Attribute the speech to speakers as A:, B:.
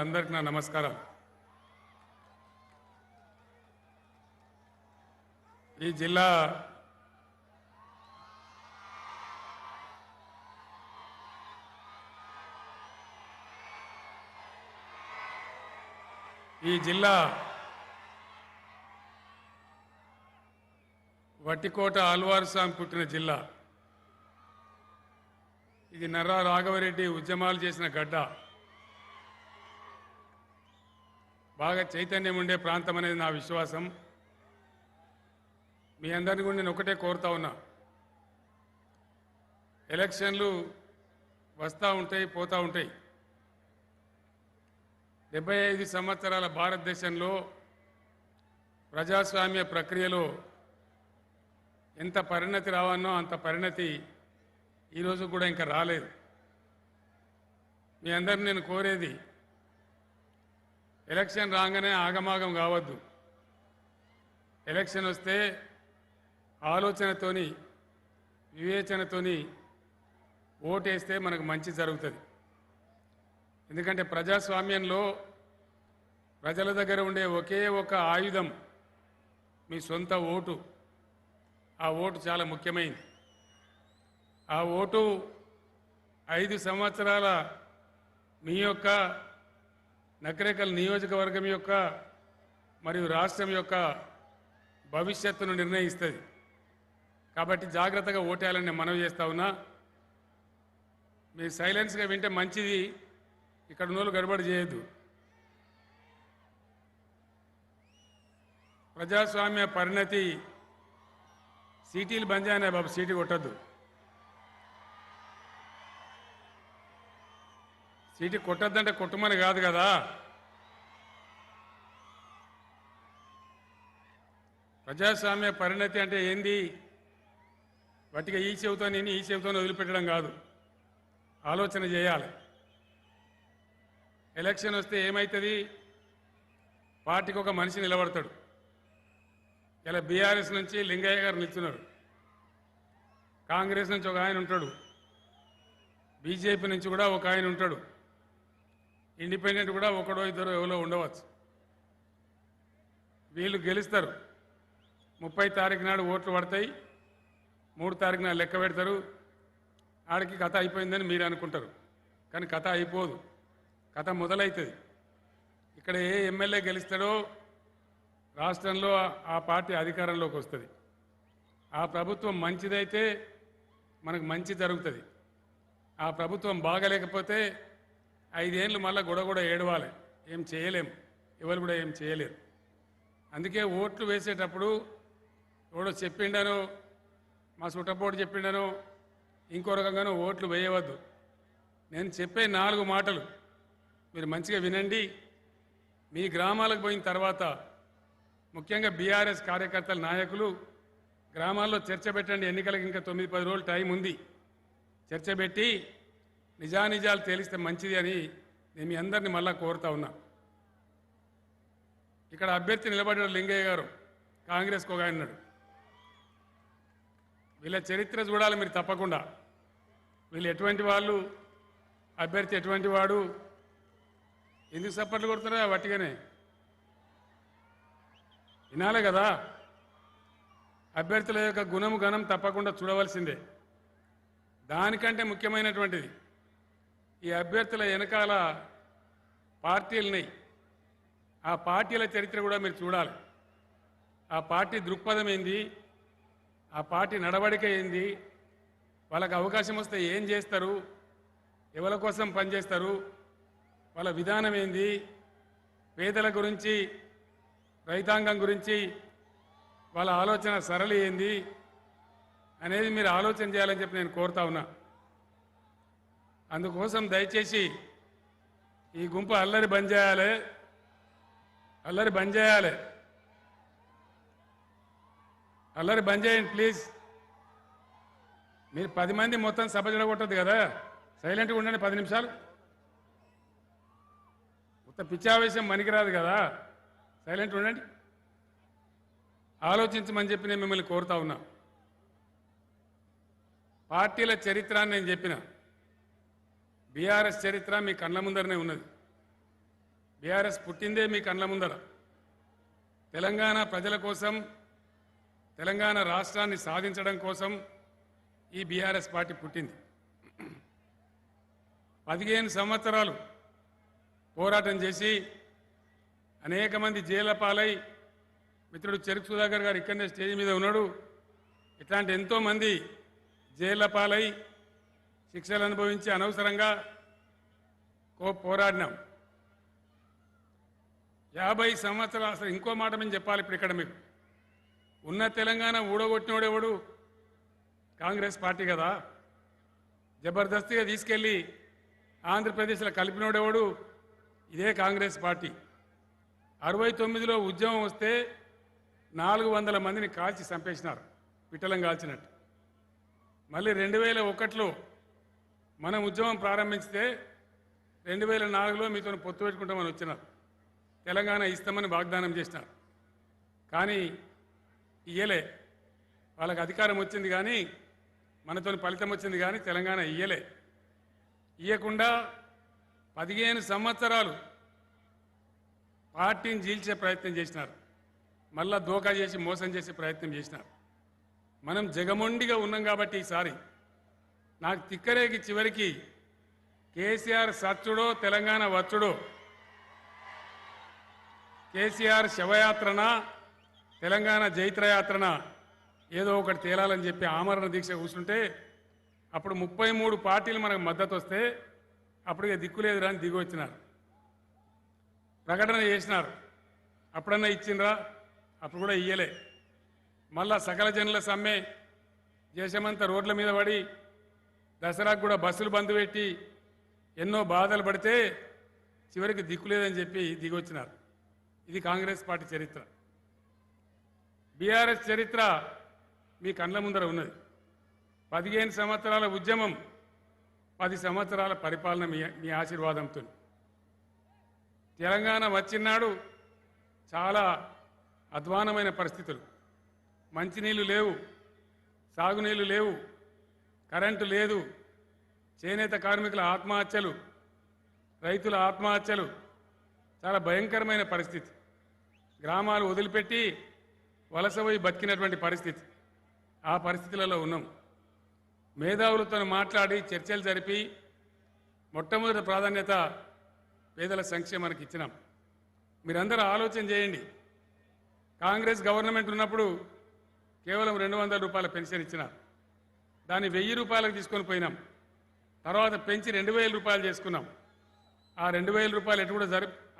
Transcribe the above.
A: అందరికి నా నమస్కారం ఈ జిల్లా ఈ జిల్లా వట్టికోట ఆల్వారు స్వామి పుట్టిన జిల్లా. ఇది నర్రా రాఘవరెడ్డి ఉద్యమాలు చేసిన గడ్డ. బాగా చైతన్యం ఉండే ప్రాంతం అనేది నా విశ్వాసం. మీ అందరిని కూడా నేను ఒకటే కోరుతా ఉన్నా. ఎలక్షన్లు వస్తూ ఉంటాయి పోతూ ఉంటాయి. డెబ్బై ఐదు సంవత్సరాల భారతదేశంలో ప్రజాస్వామ్య ప్రక్రియలో ఎంత పరిణతి రావాలనో అంత పరిణతి ఈరోజు కూడా ఇంకా రాలేదు. మీ అందరిని నేను కోరేది ఎలక్షన్ రాగానే ఆగమాగం కావద్దు. ఎలక్షన్ వస్తే ఆలోచనతోని వివేచనతోని ఓటేస్తే మనకు మంచి జరుగుతుంది. ఎందుకంటే ప్రజాస్వామ్యంలో ప్రజల దగ్గర ఉండే ఒకే ఒక ఆయుధం మీ సొంత ఓటు. ఆ ఓటు చాలా ముఖ్యమైనది ఆ ఓటు ఐదు సంవత్సరాల మీ యొక్క నకరేకల్ నియోజకవర్గం యొక్క మరియు రాష్ట్రం యొక్క భవిష్యత్తును నిర్ణయిస్తుంది. కాబట్టి జాగ్రత్తగా ఓటేయాలని నేను మనవి చేస్తా ఉన్నా. మీరు సైలెన్స్గా వింటే మంచిది ఇక్కడ నోళ్ళు గడబడి చేయొద్దు. ప్రజాస్వామ్య పరిణతి సీటీలు బంద్ చేయనా బాబు సీటీ కొట్టద్దు. సీటీ కొట్టద్దంటే కొట్టమని కాదు కదా. ప్రజాస్వామ్య పరిణతి అంటే ఏంది? వాటిగా ఈ చెబుతో నేను ఈ చెబుతో వదిలిపెట్టడం కాదు. ఆలోచన చేయాలి. ఎలక్షన్ వస్తే ఏమవుతుంది పార్టీకి ఒక మనిషి నిలబడతాడు. ఇలా బీఆర్ఎస్ నుంచి లింగయ్య గారు నిల్చున్నారు కాంగ్రెస్ నుంచి ఒక ఆయన ఉంటాడు. బీజేపీ నుంచి కూడా ఒక ఆయన ఉంటాడు. ఇండిపెండెంట్ కూడా ఒకడో ఇద్దరు ఎవరో ఉండవచ్చు. వీళ్ళు గెలుస్తారు. ముప్పై తారీఖు నాడు ఓట్లు పడతాయి. మూడు తారీఖు నాడు లెక్క పెడతారు. ఆడికి కథ అయిపోయిందని మీరు అనుకుంటారు. కానీ కథ అయిపోదు. కథ మొదలవుతుంది ఇక్కడ ఏ ఎమ్మెల్యే గెలుస్తాడో రాష్ట్రంలో ఆ- పార్టీ అధికారంలోకి వస్తుంది. ఆ ప్రభుత్వం మంచిదైతే మనకు మంచి జరుగుతుంది. ఆ ప్రభుత్వం బాగలేకపోతే ఐదేళ్ళు మళ్ళీ గొడగొడ ఏడవాలి. ఏం చేయలేం ఎవరు కూడా ఏం చేయలేరు. అందుకే ఓట్లు వేసేటప్పుడు ఎవడో చెప్పిండను మా సుట్టపోటు చెప్పిండను ఇంకో రకంగానో ఓట్లు వేయవద్దు. నేను చెప్పే నాలుగు మాటలు మీరు మంచిగా వినండి. మీ గ్రామాలకు పోయిన తర్వాత ముఖ్యంగా బీఆర్ఎస్ కార్యకర్తల నాయకులు గ్రామాల్లో చర్చ పెట్టండి. ఎన్నికలకు ఇంకా తొమ్మిది పది రోజులు టైం ఉంది. చర్చ పెట్టి నిజానిజాలు తేలిస్తే మంచిది అని నేను మీ అందరిని మళ్ళా కోరుతా ఉన్నా. ఇక్కడ అభ్యర్థి నిలబడిన లింగయ్య గారు. కాంగ్రెస్ ఒక ఆయన వీళ్ళ చరిత్ర చూడాలి మీరు తప్పకుండా. వీళ్ళు ఎటువంటి వాళ్ళు? అభ్యర్థి ఎటువంటి వాడు? ఎందుకు సప్పట్లు కొడుతున్నారా వట్టిగానే. వినాలే కదా. అభ్యర్థుల యొక్క గుణము గణం తప్పకుండా చూడవలసిందే. దానికంటే ముఖ్యమైనటువంటిది ఈ అభ్యర్థుల వెనకాల పార్టీలున్నాయి ఆ పార్టీల చరిత్ర కూడా మీరు చూడాలి. ఆ పార్టీ దృక్పథం ఏంది? ఆ పార్టీ నడవడిక ఏంది? వాళ్ళకి అవకాశం వస్తే ఏం చేస్తారు? ఎవరి కోసం పనిచేస్తారు? వాళ్ళ విధానం ఏంది? పేదల గురించి రైతాంగం గురించి వాళ్ళ ఆలోచన సరళి ఏంది? అనేది మీరు ఆలోచన చేయాలని చెప్పి నేను కోరుతా ఉన్నా. అందుకోసం దయచేసి ఈ గుంపు అల్లరి బంద్ చేయాలి. అల్లరి బంద్ చేయాలి. అల్లరి బంద్ చేయండి ప్లీజ్. మీరు పది మంది మొత్తం సభ చెడగొట్టద్దు కదా. సైలెంట్గా ఉండండి పది నిమిషాలు. ఉత్త పిచ్చావేశం మనికిరాదు కదా. సైలెంట్ ఉండండి. ఆలోచించమని చెప్పి నేను మిమ్మల్ని కోరుతా ఉన్నా. పార్టీల చరిత్ర అని నేను చెప్పిన. బీఆర్ఎస్ చరిత్ర మీ కళ్ళ ముందరనే ఉన్నది. బీఆర్ఎస్ పుట్టిందే మీ కళ్ళ ముందర. తెలంగాణ ప్రజల కోసం తెలంగాణ రాష్ట్రాన్ని సాధించడం కోసం ఈ బీఆర్ఎస్ పార్టీ పుట్టింది. పదిహేను సంవత్సరాలు పోరాటం చేసి అనేక మంది జైల పాలై మిత్రుడు చెరుకు సుధాకర్ గారు ఇక్కడనే స్టేజ్ మీద ఉన్నాడు. ఇట్లాంటి ఎంతోమంది జైల పాలై శిక్షలు అనుభవించి అనవసరంగా కో పోరాడినాం యాభై సంవత్సరాలు అసలు ఇంకో మాట మేము చెప్పాలి ఇప్పుడు ఇక్కడ మీకు. ఉన్న తెలంగాణ ఊడగొట్టినోడెవడు? కాంగ్రెస్ పార్టీ కదా. జబర్దస్తిగా తీసుకెళ్ళి ఆంధ్రప్రదేశ్లో కలిపినోడెవడు? ఇదే కాంగ్రెస్ పార్టీ. అరవై తొమ్మిదిలో ఉద్యమం వస్తే నాలుగు వందల మందిని కాల్చి చంపేసినారు. పిట్టలం కాల్చినట్టు. మళ్ళీ రెండు వేల ఒకటిలో మనం ఉద్యమం ప్రారంభించితే రెండు వేల నాలుగులో మీతో పొత్తు పెట్టుకుంటామని వచ్చినారు. తెలంగాణ ఇస్తామని వాగ్దానం చేసినారు. కానీ ఇయ్యలే. వాళ్ళకి అధికారం వచ్చింది కానీ మనతో ఫలితం వచ్చింది కానీ తెలంగాణ ఇయ్యలే. ఇయ్యకుండా పదిహేను సంవత్సరాలు పార్టీని జీల్చే ప్రయత్నం చేసినారు. మళ్ళా దోకా చేసి మోసం చేసే ప్రయత్నం చేసినారు. మనం జగమొండిగా ఉన్నాం కాబట్టి ఈసారి నాకు తిక్కరేగి చివరికి కేసీఆర్ సచ్చుడో తెలంగాణ వచ్చుడో. కేసీఆర్ శవయాత్రన తెలంగాణ జైత్రయాత్రన ఏదో ఒకటి తేలాలని చెప్పి ఆమరణ దీక్ష కూర్చుంటే అప్పుడు ముప్పై మూడు పార్టీలు మనకు మద్దతు వస్తే అప్పుడు ఇక దిక్కులేదు అని దిగి వచ్చినారు. ప్రకటన చేసినారు. అప్పుడన్నా ఇచ్చిండ్రా? అప్పుడు కూడా ఇయ్యలే. మళ్ళా సకల జనుల సమ్మె దేశమంతా రోడ్ల మీద పడి దసరాకు కూడా బస్సులు బంద్ పెట్టి ఎన్నో బాధలు పడితే చివరికి దిక్కులేదని చెప్పి దిగొచ్చినారు. ఇది కాంగ్రెస్ పార్టీ చరిత్ర. బీఆర్ఎస్ చరిత్ర మీ కండ్ల ముందర ఉన్నది. పదిహేను సంవత్సరాల ఉద్యమం పది సంవత్సరాల పరిపాలన మీ మీ ఆశీర్వాదంతో. తెలంగాణ వచ్చినాడు చాలా అధ్వానమైన పరిస్థితులు. మంచినీళ్ళు లేవు సాగునీళ్ళు లేవు కరెంటు లేదు. చేనేత కార్మికుల ఆత్మహత్యలు రైతుల ఆత్మహత్యలు. చాలా భయంకరమైన పరిస్థితి. గ్రామాలు వదిలిపెట్టి వలస పోయి బతికినటువంటి పరిస్థితి. ఆ పరిస్థితులలో ఉన్నాం. మేధావులతో మాట్లాడి చర్చలు జరిపి మొట్టమొదటి ప్రాధాన్యత పేదల సంక్షేమానికి ఇచ్చినాం. మీరందరూ ఆలోచన చేయండి. కాంగ్రెస్ గవర్నమెంట్ ఉన్నప్పుడు కేవలం రెండు వందల రూపాయల పెన్షన్ ఇచ్చినారు. దాన్ని వెయ్యి రూపాయలకు తీసుకొని పోయినాం. తర్వాత పెంచి రెండు వేల రూపాయలు చేసుకున్నాం. ఆ రెండు వేల రూపాయలు ఎటు కూడా జరి